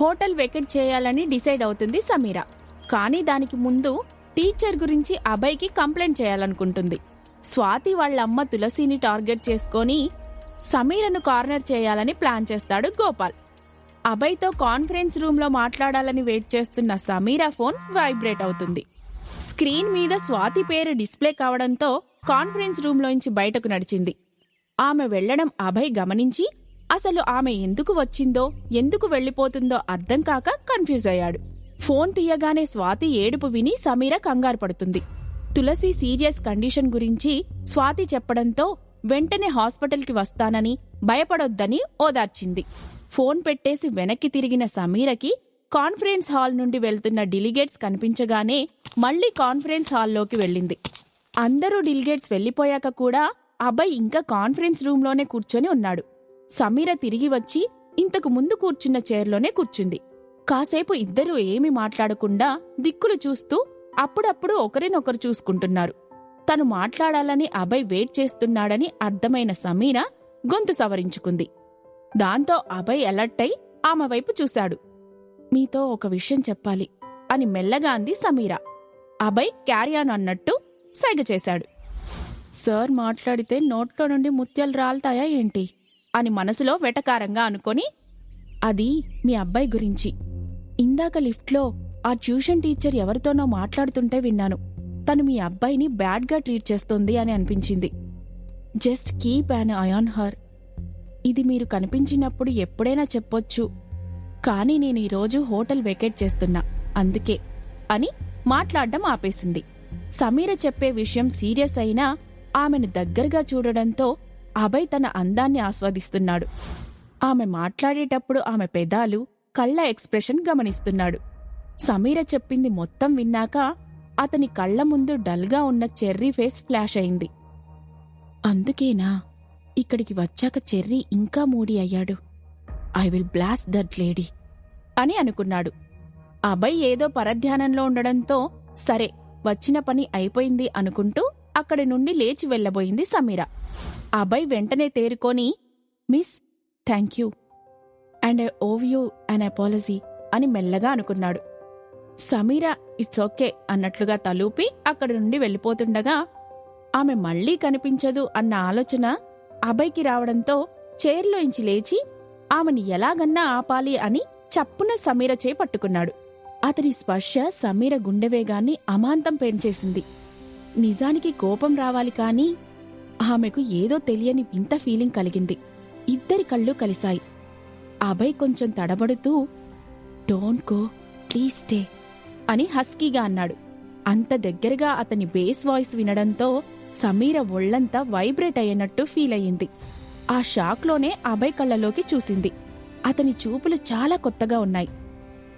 Hotel vacate చేయాలని decide అవుతుంది సమీర. కానీ దానికి ముందు టీచర్ గురించి అభయ్కి కంప్లైంట్ చేయాలనుకుంటుంది. స్వాతి వాళ్ళ అమ్మ తులసిని టార్గెట్ చేసుకొని సమీరను కార్నర్ చేయాలని ప్లాన్ చేస్తాడు గోపాల్. అభయ్తో కాన్ఫరెన్స్ రూమ్లో మాట్లాడాలని వెయిట్ చేస్తున్న సమీర ఫోన్ వైబ్రేట్ అవుతుంది. స్క్రీన్ మీద స్వాతి పేరు డిస్ప్లే కావడంతో కాన్ఫరెన్స్ రూమ్లోంచి బయటకు నడిచింది. ఆమె వెళ్ళడం అభయ్ గమనించి అసలు ఆమె ఎందుకు వచ్చిందో ఎందుకు వెళ్ళిపోతుందో అర్థం కాక కన్ఫ్యూజ్ అయ్యాడు. ఫోన్ తీయగానే స్వాతి ఏడుపు విని సమీర కంగారు పడుతుంది. తులసి సీరియస్ కండిషన్ గురించి స్వాతి చెప్పడంతో వెంటనే హాస్పిటల్కి వస్తానని భయపడొద్దని ఓదార్చింది. ఫోన్ పెట్టేసి వెనక్కి తిరిగిన సమీరకి కాన్ఫరెన్స్ హాల్ నుండి వెళ్తున్న డెలిగేట్స్ కనిపించగానే మళ్ళీ కాన్ఫరెన్స్ హాల్లోకి వెళ్ళింది. అందరూ డెలిగేట్స్ వెళ్ళిపోయాక కూడా అబ్బాయి ఇంకా కాన్ఫరెన్స్ రూమ్లోనే కూర్చొని ఉన్నాడు. సమీర తిరిగి వచ్చి ఇంతకు ముందు కూర్చున్న చైర్లోనే కూర్చుంది. కాసేపు ఇద్దరూ ఏమి మాట్లాడకుండా దిక్కులు చూస్తూ అప్పుడప్పుడు ఒకరినొకరు చూసుకుంటున్నారు. తను మాట్లాడాలని అభయ్ వెయిట్ చేస్తున్నాడని అర్థమైన సమీర గొంతు సవరించుకుంది. దాంతో అభయ్ అలర్ట్ అయి ఆమె వైపు చూశాడు. మీతో ఒక విషయం చెప్పాలి అని మెల్లగా అంది సమీర. అభయ్ క్యారియాన్ అన్నట్టు సైగ చేశాడు. సార్ మాట్లాడితే నోట్లో నుండి ముత్యాలు రాల్తాయా ఏంటి? అని మనసులో వెటకారంగా అనుకొని అది మీ అబ్బాయి గురించి. ఇందాక లిఫ్ట్లో ఆ ట్యూషన్ టీచర్ ఎవరితోనో మాట్లాడుతుంటే విన్నాను. తను మీ అబ్బాయిని బ్యాడ్గా ట్రీట్ చేస్తుంది అని అనిపించింది. Just keep an eye on her. ఇది మీరు కనిపించినప్పుడు ఎప్పుడైనా చెప్పొచ్చు. కానీ నేను ఈరోజు హోటల్ వెకేట్ చేస్తున్నా. అందుకే అని మాట్లాడడం ఆపేసింది. సమీర చెప్పే విషయం సీరియస్ అయినా ఆమెను దగ్గరగా చూడడంతో అభయ్ తన అందాన్ని ఆస్వాదిస్తున్నాడు. ఆమె మాట్లాడేటప్పుడు ఆమె పెదాలు కళ్ళ ఎక్స్ప్రెషన్ గమనిస్తున్నాడు. సమీర చెప్పింది మొత్తం విన్నాక అతని కళ్ళ ముందు డల్గా ఉన్న చెర్రీ ఫేస్ ఫ్లాష్ అయింది. అందుకేనా? ఇక్కడికి వచ్చాక చెర్రీ ఇంకా మూడి అయ్యాడు. I will blast that lady అని అనుకున్నాడు. అభయ్ ఏదో పరధ్యానంలో ఉండడంతో సరే వచ్చిన పని అయిపోయింది అనుకుంటూ అక్కడి నుండి లేచి వెళ్ళబోయింది సమీర. అభయ్ వెంటనే తేరుకొని miss thank you. And I owe you an apology అని మెల్లగా అనుకున్నాడు. సమీర ఇట్స్ ఓకే అన్నట్లుగా తలూపి అక్కడి నుండి వెళ్ళిపోతుండగా ఆమె మళ్ళీ కనిపించదు అన్న ఆలోచన అభయ్కి రావడంతో చైర్లోంచి లేచి ఆమెని ఎలాగన్నా ఆపాలి అని చప్పున సమీర చేపట్టుకున్నాడు. అతని స్పర్శ సమీర గుండెవేగాన్ని అమాంతం పెంచేసింది. నిజానికి కోపం రావాలి కాని ఆమెకు ఏదో తెలియని వింత ఫీలింగ్ కలిగింది. ఇద్దరి కళ్ళు కలిశాయి. అభయ్ కొంచెం తడబడుతూ డోంట్ గో ప్లీజ్ స్టే అని హస్కీగా అన్నాడు. అంత దగ్గరగా అతని బేస్ వాయిస్ వినడంతో సమీర ఒళ్ళంతా వైబ్రేట్ అయినట్టు ఫీల్ అయ్యింది. ఆ షాక్లోనే అభయ్ కళ్ళలోకి చూసింది. అతని చూపులు చాలా కొత్తగా ఉన్నాయి.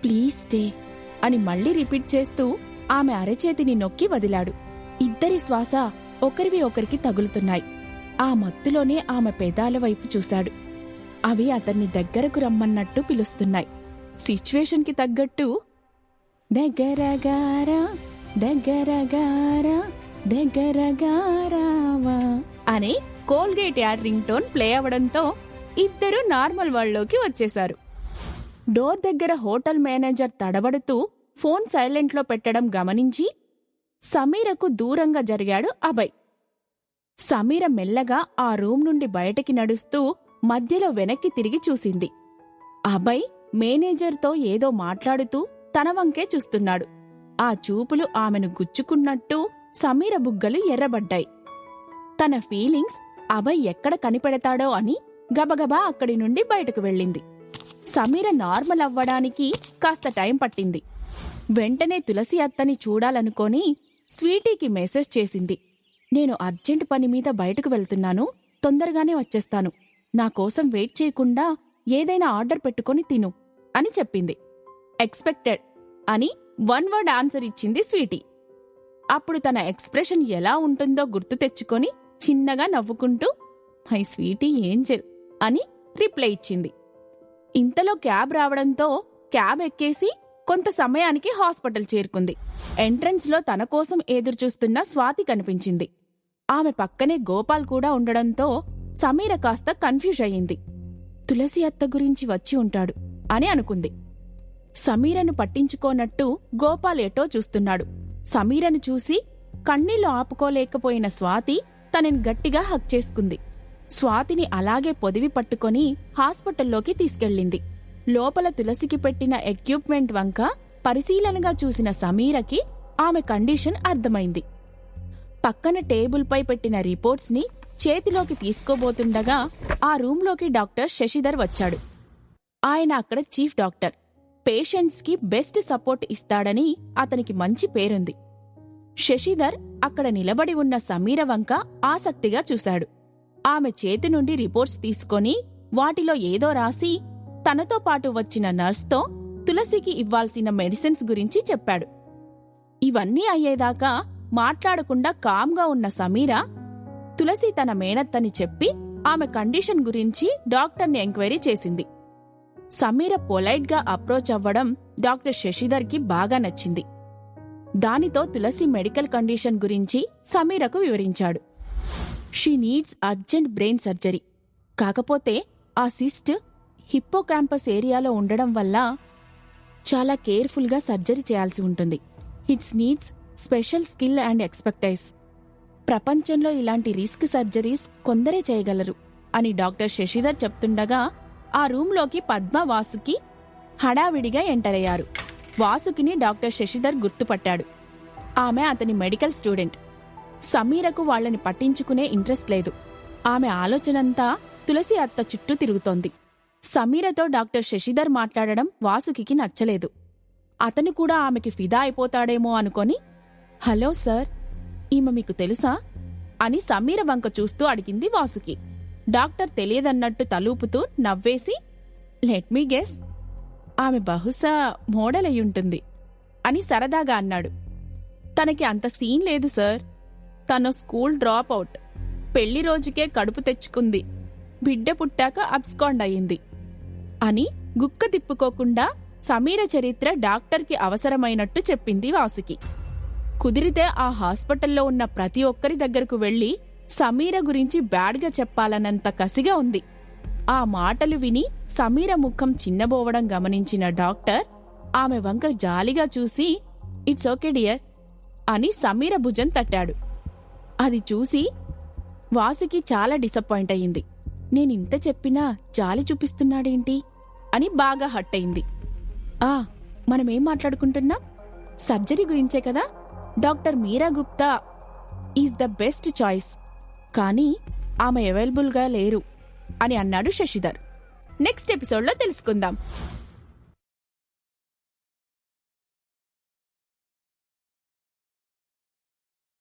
ప్లీజ్ స్టే అని మళ్ళీ రిపీట్ చేస్తూ ఆమె అరచేతిని నొక్కి వదిలాడు. ఇద్దరి శ్వాస ఒకరివి ఒకరికి తగులుతున్నాయి. ఆ మత్తులోనే ఆమె పెదాల వైపు చూశాడు. అవి అతన్ని దగ్గరకు రమ్మన్నట్టు పిలుస్తున్నాయి. సిచ్యువేషన్కి తగ్గట్టు దగ్గరగారా దగ్గరగారా దగ్గరగారావా అని Colgate ad ring tone play అవడంతో ఇద్దరు నార్మల్ వరల్డ్లోకి వచ్చేశారు. డోర్ దగ్గర హోటల్ మేనేజర్ తడబడుతూ ఫోన్ సైలెంట్లో పెట్టడం గమనించి సమీరకు దూరంగా జరిగాడు అభయ్. సమీర మెల్లగా ఆ రూమ్ నుండి బయటకి నడుస్తూ మధ్యలో వెనక్కి తిరిగి చూసింది. అభయ్ మేనేజర్తో ఏదో మాట్లాడుతూ తన వంకే చూస్తున్నాడు. ఆ చూపులు ఆమెను గుచ్చుకున్నట్టు సమీర బుగ్గలు ఎర్రబడ్డాయి. తన ఫీలింగ్స్ అభయ్ ఎక్కడ కనిపెడతాడో అని గబగబా అక్కడి నుండి బయటకు వెళ్ళింది. సమీర నార్మల్ అవ్వడానికి కాస్త టైం పట్టింది. వెంటనే తులసి అత్తని చూడాలనుకొని స్వీటీకి మెసేజ్ చేసింది. నేను అర్జెంట్ పని మీద బయటకు వెళ్తున్నాను తొందరగానే వచ్చేస్తాను. నా కోసం వెయిట్ చేయకుండా ఏదైనా ఆర్డర్ పెట్టుకొని తిను అని చెప్పింది. ఎక్స్పెక్టెడ్ అని వన్ వర్డ్ ఆన్సర్ ఇచ్చింది స్వీటీ. అప్పుడు తన ఎక్స్ప్రెషన్ ఎలా ఉంటుందో గుర్తు తెచ్చుకొని చిన్నగా నవ్వుకుంటూ మై స్వీటీ ఏంజెల్ అని రిప్లై ఇచ్చింది. ఇంతలో క్యాబ్ రావడంతో క్యాబ్ ఎక్కేసి కొంత సమయానికి హాస్పిటల్ చేరుకుంది. ఎంట్రన్స్లో తన కోసం ఎదురుచూస్తున్న స్వాతి కనిపించింది. ఆమె పక్కనే గోపాల్ కూడా ఉండడంతో సమీర కాస్త కన్ఫ్యూజ్ అయ్యింది. తులసి అత్త గురించి వచ్చి ఉంటాడు అని అనుకుంది. సమీరను పట్టించుకోనట్టు గోపాల్ ఎటో చూస్తున్నాడు. సమీరను చూసి కన్నీళ్ళు ఆపుకోలేకపోయిన స్వాతి తనని గట్టిగా హక్ చేసుకుంది. స్వాతిని అలాగే పొదివి పట్టుకొని హాస్పిటల్లోకి తీసుకెళ్ళింది. లోపల తులసికి పెట్టిన ఎక్విప్మెంట్ వంక పరిశీలనగా చూసిన సమీరకి ఆమె కండిషన్ అర్థమైంది. పక్కన టేబుల్పై పెట్టిన రిపోర్ట్స్ని చేతిలోకి తీసుకోబోతుండగా ఆ రూంలోకి డాక్టర్ శశిధర్ వచ్చాడు. ఆయన అక్కడ చీఫ్ డాక్టర్. పేషెంట్స్కి బెస్ట్ సపోర్ట్ ఇస్తాడని అతనికి మంచి పేరుంది. శశిధర్ అక్కడ నిలబడి ఉన్న సమీర వంక ఆసక్తిగా చూశాడు. ఆమె చేతి నుండి రిపోర్ట్స్ తీసుకొని వాటిలో ఏదో రాసి తనతో పాటు వచ్చిన నర్స్తో తులసికి ఇవ్వాల్సిన మెడిసిన్స్ గురించి చెప్పాడు. ఇవన్నీ అయ్యేదాకా మాట్లాడకుండా కామ్గా ఉన్న సమీర తులసి తన మేనత్తని చెప్పి ఆమె కండిషన్ గురించి డాక్టర్ని ఎంక్వైరీ చేసింది. సమీర పొలైట్గా అప్రోచ్ అవ్వడం డాక్టర్ శశిధర్కి బాగా నచ్చింది. దానితో తులసి మెడికల్ కండిషన్ గురించి సమీరకు వివరించాడు. She needs urgent brain surgery. కాకపోతే ఆ సిస్ట్ హిప్పోకాంపస్ ఏరియాలో ఉండడం వల్ల చాలా కేర్ఫుల్గా సర్జరీ చేయాల్సి ఉంటుంది. It's needs special skill and expertise ప్రపంచంలో ఇలాంటి రిస్క్ సర్జరీస్ కొందరే చేయగలరు అని డాక్టర్ శశిధర్ చెప్తుండగా ఆ రూంలోకి పద్మ వాసుకి హడావిడిగా ఎంటర్ అయ్యారు. వాసుకిని డాక్టర్ శశిధర్ గుర్తుపట్టాడు. ఆమె అతని మెడికల్ స్టూడెంట్. సమీరకు వాళ్ళని పట్టించుకునే ఇంట్రెస్ట్ లేదు. ఆమె ఆలోచనంతా తులసి అత్త చుట్టూ తిరుగుతోంది. సమీరతో డాక్టర్ శశిధర్ మాట్లాడడం వాసుకి నచ్చలేదు. అతను కూడా ఆమెకి ఫిదా అయిపోతాడేమో అనుకొని హలో సార్ ఈమె మీకు తెలుసా? అని సమీర వంక చూస్తూ అడిగింది వాసుకి. డాక్టర్ తెలియదన్నట్టు తలూపుతూ నవ్వేసి లెట్ మీ గెస్ ఆమె బహుశా మోడల్ అయ్యుంటుంది అని సరదాగా అన్నాడు. తనకి అంత సీన్ లేదు సార్. తను స్కూల్ డ్రాప్ అవుట్. పెళ్ళి రోజుకే కడుపు తెచ్చుకుంది. బిడ్డ పుట్టాక అబ్స్కాండ్ అయింది అని గుక్క తిప్పుకోకుండా సమీర చరిత్ర డాక్టర్కి అవసరమైనట్టు చెప్పింది వాసుకి. కుదిరితే ఆ హాస్పిటల్లో ఉన్న ప్రతి ఒక్కరి దగ్గరకు వెళ్ళి సమీర గురించి బ్యాడ్గా చెప్పాలన్నంత కసిగా ఉంది. ఆ మాటలు విని సమీర ముఖం చిన్నబోవడం గమనించిన డాక్టర్ ఆమె వంక జాలిగా చూసి ఇట్స్ ఓకే డియర్ అని సమీర భుజం తట్టాడు. అది చూసి వాసుకి చాలా డిసప్పాయింట్ అయింది నేనింత చెప్పినా జాలి చూపిస్తున్నాడేంటి? అని బాగా హట్ అయింది. ఆ మనమేం మాట్లాడుకుంటున్నాం? సర్జరీ గురించే కదా? Doctor Meera Gupta is the best choice. కానీ ఆమె అవైలబుల్గా లేరు అని అన్నాడు శశిధర్. నెక్స్ట్ ఎపిసోడ్లో తెలుసుకుందాం.